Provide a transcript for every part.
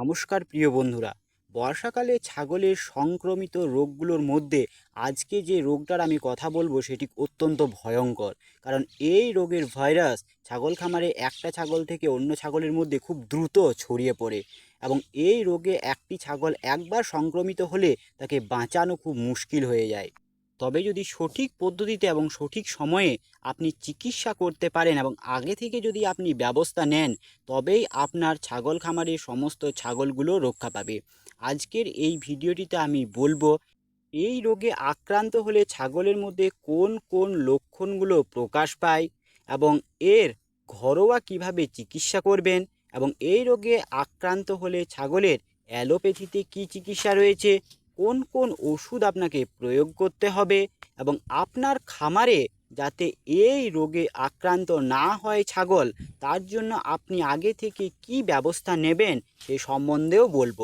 নমস্কার প্রিয় বন্ধুরা। বর্ষাকালে ছাগলের সংক্রমিত রোগগুলোর মধ্যে আজকে যে রোগটার আমি কথা বলব সেটি অত্যন্ত ভয়ঙ্কর। কারণ এই রোগের ভাইরাস ছাগল খামারে একটা ছাগল থেকে অন্য ছাগলের মধ্যে খুব দ্রুত ছড়িয়ে পড়ে এবং এই রোগে একটি ছাগল একবার সংক্রমিত হলে তাকে বাঁচানো খুব মুশকিল হয়ে যায়। তবে যদি সঠিক পদ্ধতিতে এবং সঠিক সময়ে আপনি চিকিৎসা করতে পারেন এবং আগে থেকে যদি আপনি ব্যবস্থা নেন, তবেই আপনার ছাগল খামারের সমস্ত ছাগলগুলো রক্ষা পাবে। আজকের এই ভিডিওটিতে আমি বলব, এই রোগে আক্রান্ত হলে ছাগলের মধ্যে কোন কোন লক্ষণগুলো প্রকাশ পায় এবং এর ঘরোয়া কীভাবে চিকিৎসা করবেন এবং এই রোগে আক্রান্ত হলে ছাগলের অ্যালোপ্যাথিতে কি চিকিৎসা রয়েছে কোন কোন ওষুধ আপনাকে প্রয়োগ করতে হবে এবং আপনার খামারে যাতে এই রোগে আক্রান্ত না হয় ছাগল, তার জন্য আপনি আগে থেকে কি ব্যবস্থা নেবেন সে সম্বন্ধেও বলব।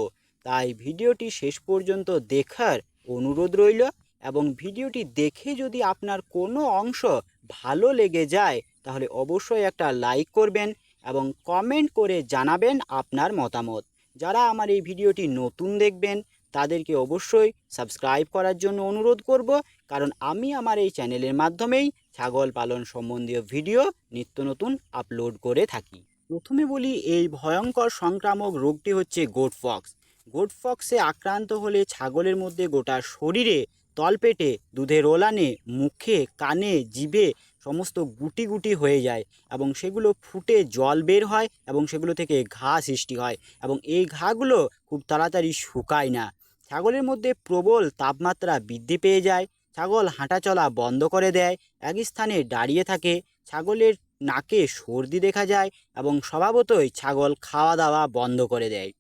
তাই ভিডিওটি শেষ পর্যন্ত দেখার অনুরোধ রইল এবং ভিডিওটি দেখে যদি আপনার কোনো অংশ ভালো লেগে যায়, তাহলে অবশ্যই একটা লাইক করবেন এবং কমেন্ট করে জানাবেন আপনার মতামত। যারা আমার এই ভিডিওটি নতুন দেখবেন তাদেরকে অবশ্যই সাবস্ক্রাইব করার জন্য অনুরোধ করব, কারণ আমি আমার এই চ্যানেলের মাধ্যমেই ছাগল পালন সম্বন্ধীয় ভিডিও নিত্য নতুন আপলোড করে থাকি। প্রথমে বলি, এই ভয়ঙ্কর সংক্রামক রোগটি হচ্ছে গোট ফক্স গোট ফক্সে আক্রান্ত হলে ছাগলের মধ্যে গোটা শরীরে তলপেটে, দুধের ওলানে, মুখে, কানে, জিভে সমস্ত গুটি গুটি হয়ে যায় এবং সেগুলো ফুটে জল বের হয় এবং সেগুলো থেকে ঘা সৃষ্টি হয় এবং এই ঘাগুলো খুব তাড়াতাড়ি শুকায় না। ছাগলের মধ্যে প্রবল তাপমাত্রা বৃদ্ধি পেয়ে যায়। ছাগল হাঁটাচলা বন্ধ করে দেয় এক স্থানে দাঁড়িয়ে থাকে। ছাগলের নাকে সর্দি দেখা যায় এবং স্বভাবতই ছাগল খাওয়া দাওয়া বন্ধ করে দেয়।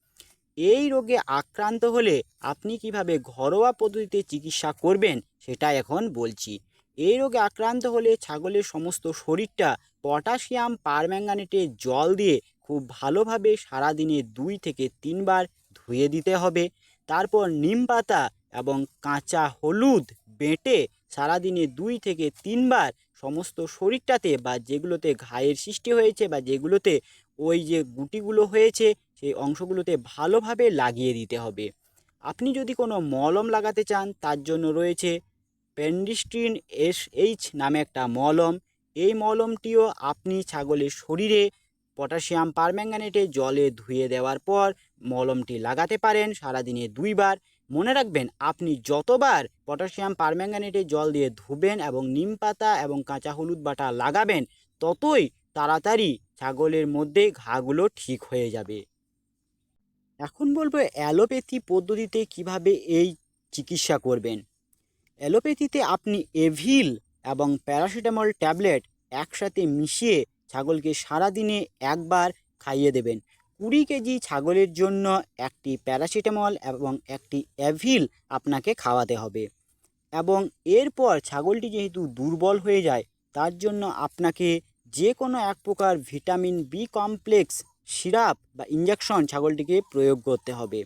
এই রোগে আক্রান্ত হলে আপনি কীভাবে ঘরোয়া পদ্ধতিতে চিকিৎসা করবেন সেটা এখন বলছি। এই রোগে আক্রান্ত হলে ছাগলের সমস্ত শরীরটা পটাশিয়াম পারম্যাঙ্গানেটে জল দিয়ে খুব ভালোভাবে সারাদিনে দুই থেকে তিনবার ধুয়ে দিতে হবে। তারপর নিম পাতা এবং কাঁচা হলুদ বেঁটে সারাদিনে দুই থেকে তিনবার সমস্ত শরীরটাতে বা যেগুলোতে ঘায়ের সৃষ্টি হয়েছে বা যেগুলোতে ওই যে গুটিগুলো হয়েছে, সেই অংশগুলোতে ভালোভাবে লাগিয়ে দিতে হবে। আপনি যদি কোনো মলম লাগাতে চান, তার জন্য রয়েছে পেন্ডিস্ট্রিন এস এইচ নামে একটা মলম। এই মলমটিও আপনি ছাগলের শরীরে পটাশিয়াম পারম্যাঙ্গানেটে জলে ধুয়ে দেওয়ার পর মলমটি লাগাতে পারেন সারাদিনে দুইবার। মনে রাখবেন, আপনি যতবার পটাশিয়াম পারম্যাঙ্গানেটে জল দিয়ে ধুবেন এবং নিম পাতা এবং কাঁচা হলুদ বাটা লাগাবেন, ততই তাড়াতাড়ি ছাগলের মধ্যে ঘাগুলো ঠিক হয়ে যাবে। এখন বলব, অ্যালোপ্যাথি পদ্ধতিতে কীভাবে এই চিকিৎসা করবেন? অ্যালোপ্যাথিতে আপনি এভিল এবং প্যারাসিটামল ট্যাবলেট একসাথে মিশিয়ে ছাগলকে সারাদিনে একবার খাইয়ে দেবেন। কুড়ি কেজি ছাগলের জন্য একটি প্যারাসিটামল এবং একটি অ্যাভিল আপনাকে খাওয়াতে হবে। এবং এরপর ছাগলটি যেহেতু দুর্বল হয়ে যায়, তার জন্য আপনাকে যে কোনো এক প্রকার ভিটামিন বি কমপ্লেক্স, সিরাপ বা ইঞ্জেকশন ছাগলটিকে প্রয়োগ করতে হবে।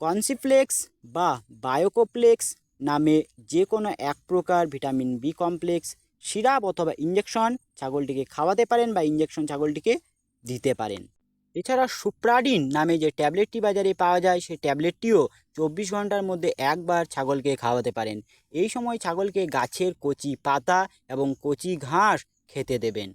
কনসিপ্লেক্স বা বায়োকোপ্লেক্স নামে যে কোনো এক প্রকার ভিটামিন বি কমপ্লেক্স, সিরাপ অথবা ইঞ্জেকশন ছাগলটিকে খাওয়াতে পারেন বা ইঞ্জেকশন ছাগলটিকে দিতে পারেন। এছাড়া সুপ্রাডিন নামে যে ট্যাবলেটটি বাজারে পাওয়া যায় সেই ট্যাবলেটটিও চব্বিশ ঘণ্টার মধ্যে একবার ছাগলকে খাওয়াতে পারেন। এই সময় ছাগলকে গাছের কচি পাতা এবং কচি ঘাস খেতে দেবেন।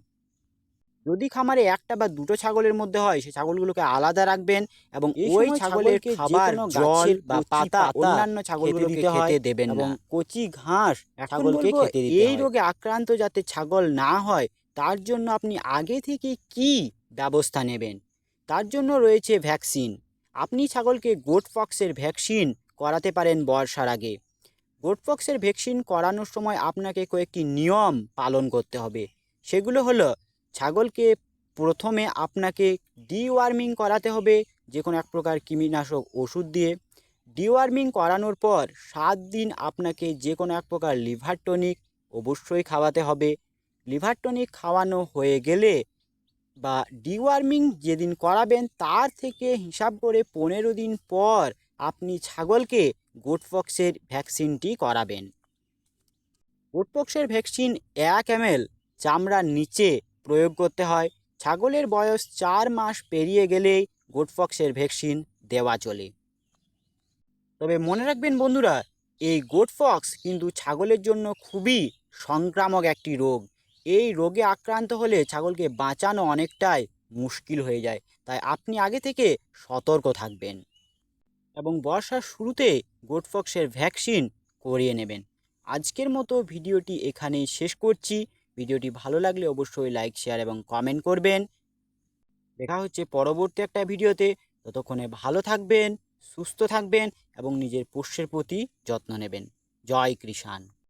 যদি খামারে একটা বা দুটো ছাগলের মধ্যে হয় সেই ছাগলগুলোকে আলাদা রাখবেন এবং ওই ছাগলের খাবার জল বা পাতা অন্যান্য ছাগলগুলোকে খেতে দেবেন এবং কচি ঘাস ছাগলকে খেতে দিতে এই রোগে আক্রান্ত যাতে ছাগল না হয় তার জন্য আপনি আগে থেকে কি ব্যবস্থা নেবেন? তার জন্য রয়েছে ভ্যাকসিন। আপনি ছাগলকে গোট ফক্সের ভ্যাকসিন করাতে পারেন বর্ষার আগে। গোট ফক্সের ভ্যাকসিন করানোর সময় আপনাকে কয়েকটি নিয়ম পালন করতে হবে। সেগুলো হলো, ছাগলকে প্রথমে আপনাকে ডিওয়ার্মিং করাতে হবে যে কোনো এক প্রকার কৃমিনাশক ওষুধ দিয়ে। ডিওয়ার্মিং করানোর পর সাত দিন আপনাকে যে কোনো এক প্রকার লিভার টনিক অবশ্যই খাওয়াতে হবে। লিভার টনিক খাওয়ানো হয়ে গেলে বা ডিওয়ার্মিং যেদিন করাবেন, তার থেকে হিসাব করে পনেরো দিন পর আপনি ছাগলকে গোটফক্সের ভ্যাকসিনটি করাবেন। গোটপক্সের ভ্যাকসিন এক এমএল চামড়ার নিচে প্রয়োগ করতে হয়। ছাগলের বয়স চার মাস পেরিয়ে গেলেই গোটফক্সের ভ্যাকসিন দেওয়া চলে। তবে মনে রাখবেন বন্ধুরা, এই গোট ফক্স কিন্তু ছাগলের জন্য খুবই সংক্রামক একটি রোগ। এই রোগে আক্রান্ত হলে ছাগলকে বাঁচানো অনেকটাই মুশকিল হয়ে যায়। তাই আপনি আগে থেকে সতর্ক থাকবেন এবং বর্ষার শুরুতে গোটফক্সের ভ্যাকসিন করিয়ে নেবেন। আজকের মতো ভিডিওটি এখানেই শেষ করছি। ভিডিওটি ভালো লাগলে অবশ্যই লাইক, শেয়ার এবং কমেন্ট করবেন। দেখা হচ্ছে পরবর্তী একটা ভিডিওতে। ততক্ষণে ভালো থাকবেন, সুস্থ থাকবেন এবং নিজের পোষ্যের প্রতি যত্ন নেবেন। জয় কৃষাণ।